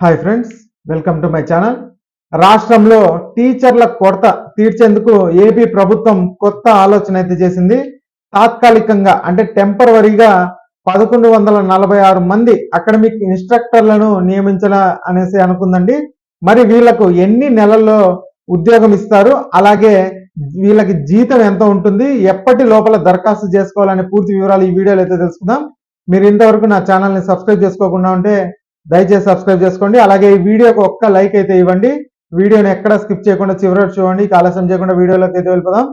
Hi friends welcome to my channel రాష్ట్రంలో టీచర్ల కొరత తీర్చేందుకు ఏపీ ప్రభుత్వం కొత్త ఆలోచన అయితే చేసింది. తాత్కాలికంగా అంటే టెంపరవరీగా పదకొండు వందల నలభై ఆరు మంది అకాడమిక్ ఇన్స్ట్రక్టర్లను నియమించాల అనేసి అనుకుందండి. మరి వీళ్ళకు ఎన్ని నెలల్లో ఉద్యోగం ఇస్తారు? అలాగే వీళ్ళకి జీతం ఎంత ఉంటుంది? ఎప్పటి లోపల దరఖాస్తు చేసుకోవాలనే పూర్తి వివరాలు ఈ వీడియోలో అయితే తెలుసుకుందాం. మీరు ఇంతవరకు నా ఛానల్ని సబ్స్క్రైబ్ చేసుకోకుండా ఉంటే దయచేసి సబ్స్క్రైబ్ చేసుకోండి. అలాగే ఈ వీడియోకి ఒక్క లైక్ అయితే ఇవ్వండి. వీడియోని ఎక్కడ స్కిప్ చేయకుండా చివరి చూడండి. ఆలస్యం చేయకుండా వీడియోలోకి అయితే వెళ్ళిపోదాం.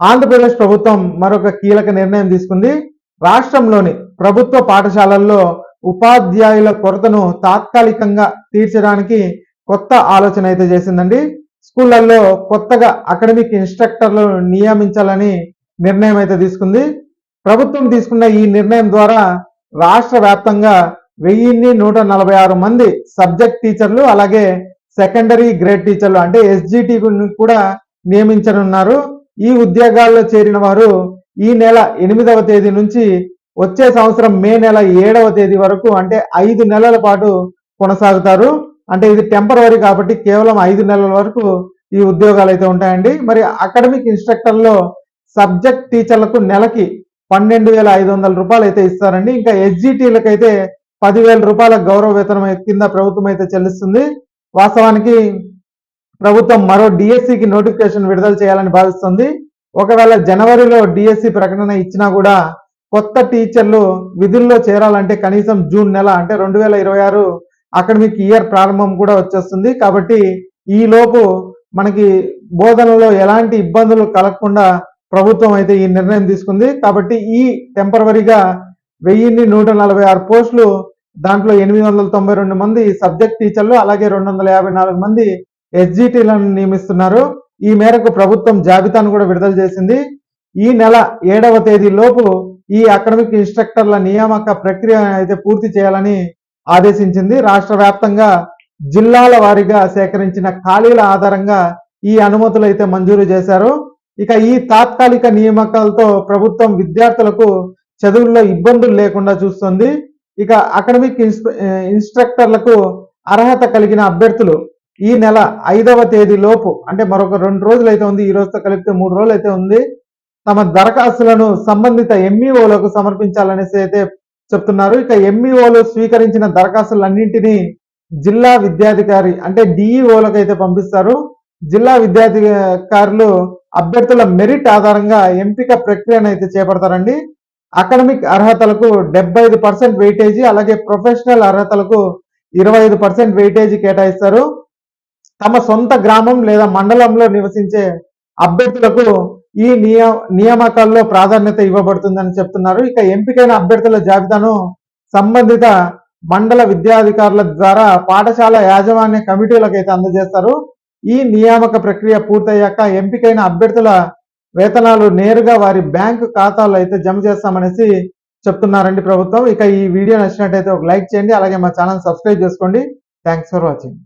ఆంధ్రప్రదేశ్ ప్రభుత్వం మరొక కీలక నిర్ణయం తీసుకుంది. రాష్ట్రంలోని ప్రభుత్వ పాఠశాలల్లో ఉపాధ్యాయుల కొరతను తాత్కాలికంగా తీర్చడానికి కొత్త ఆలోచన అయితే చేసిందండి. స్కూళ్ళల్లో కొత్తగా అకాడమిక్ ఇన్స్ట్రక్టర్లు నియమించాలని నిర్ణయం అయితే తీసుకుంది. ప్రభుత్వం తీసుకున్న ఈ నిర్ణయం ద్వారా రాష్ట్ర వ్యాప్తంగా వెయ్యిన్ని నూట నలభై ఆరు మంది సబ్జెక్ట్ టీచర్లు అలాగే సెకండరీ గ్రేడ్ టీచర్లు అంటే ఎస్జిటి కూడా నియమించనున్నారు. ఈ ఉద్యోగాల్లో చేరిన వారు ఈ నెల ఎనిమిదవ తేదీ నుంచి వచ్చే సంవత్సరం మే నెల ఏడవ తేదీ వరకు అంటే ఐదు నెలల పాటు కొనసాగుతారు. అంటే ఇది టెంపరవరీ కాబట్టి కేవలం ఐదు నెలల వరకు ఈ ఉద్యోగాలు అయితే ఉంటాయండి. మరి అకాడమిక్ ఇన్స్ట్రక్టర్లో సబ్జెక్ట్ టీచర్లకు నెలకి పన్నెండు వేల ఐదు వందల రూపాయలు అయితే ఇస్తారండి. ఇంకా ఎస్జిటీలకు అయితే పదివేల రూపాయల గౌరవ వేతనం కింద ప్రభుత్వం అయితే చెల్లిస్తుంది. వాస్తవానికి ప్రభుత్వం మరో డిఎస్సికి నోటిఫికేషన్ విడుదల చేయాలని భావిస్తుంది. ఒకవేళ జనవరిలో డిఎస్సి ప్రకటన ఇచ్చినా కూడా కొత్త టీచర్లు విధుల్లో చేరాలంటే కనీసం జూన్ నెల అంటే రెండు వేల ఇరవై ఆరు అకాడమిక్ ఇయర్ ప్రారంభం కూడా వచ్చేస్తుంది. కాబట్టి ఈ లోపు మనకి బోధనలో ఎలాంటి ఇబ్బందులు కలగకుండా ప్రభుత్వం అయితే ఈ నిర్ణయం తీసుకుంది. కాబట్టి ఈ టెంపరవరీగా వెయ్యిన్ని నూట నలభై ఆరు పోస్టులు దాంట్లో ఎనిమిది వందల తొంభై రెండు మంది సబ్జెక్ట్ టీచర్లు అలాగే రెండు వందల యాభై నాలుగు మంది ఎస్జిటీలను నియమిస్తున్నారు. ఈ మేరకు ప్రభుత్వం జాబితాను కూడా విడుదల చేసింది. ఈ నెల ఏడవ తేదీ లోపు ఈ అకాడమిక్ ఇన్స్ట్రక్టర్ల నియామక ప్రక్రియ అయితే పూర్తి చేయాలని ఆదేశించింది. రాష్ట్ర వ్యాప్తంగా జిల్లాల వారీగా సేకరించిన ఖాళీల ఆధారంగా ఈ అనుమతులు అయితే మంజూరు చేశారు. ఇక ఈ తాత్కాలిక నియామకాలతో ప్రభుత్వం విద్యార్థులకు చదువుల్లో ఇబ్బందులు లేకుండా చూస్తుంది. ఇక అకాడమిక్ ఇన్స్ట్రక్టర్లకు అర్హత కలిగిన అభ్యర్థులు ఈ నెల ఐదవ తేదీ లోపు అంటే మరొక రెండు రోజులు అయితే ఉంది ఈ రోజుతో కలిపితే మూడు రోజులు అయితే ఉంది తమ దరఖాస్తులను సంబంధిత ఎంఈఓలకు సమర్పించాలనేసి అయితే చెప్తున్నారు. ఇక ఎంఈఓలు స్వీకరించిన దరఖాస్తులన్నింటినీ జిల్లా విద్యాధికారి అంటే డిఈఓలకు అయితే పంపిస్తారు. జిల్లా విద్యాధికారులు అభ్యర్థుల మెరిట్ ఆధారంగా ఎంపిక ప్రక్రియను అయితే చేపడతారండి. అకాడమిక్ అర్హతలకు డెబ్బై ఐదు పర్సెంట్ వెయిటేజీ అలాగే ప్రొఫెషనల్ అర్హతలకు ఇరవై ఐదు పర్సెంట్ వెయిటేజీ కేటాయిస్తారు. తమ సొంత గ్రామం లేదా మండలంలో నివసించే అభ్యర్థులకు ఈ నియ నియామకాల్లో ప్రాధాన్యత ఇవ్వబడుతుందని చెప్తున్నారు. ఇక ఎంపికైన అభ్యర్థుల జాబితాను సంబంధిత మండల విద్యాధికారుల ద్వారా పాఠశాల యాజమాన్య కమిటీలకు అయితే అందజేస్తారు. ఈ నియామక ప్రక్రియ పూర్తయ్యాక ఎంపికైన అభ్యర్థుల వేతనాలు నేరుగా వారి బ్యాంకు ఖాతాలో అయితే జమ చేస్తామనేసి చెప్తున్నారండి ప్రభుత్వం. ఇక ఈ వీడియో నచ్చినట్టయితే ఒక లైక్ చేయండి అలాగే మా ఛానల్ సబ్స్క్రైబ్ చేసుకోండి. Thanks for watching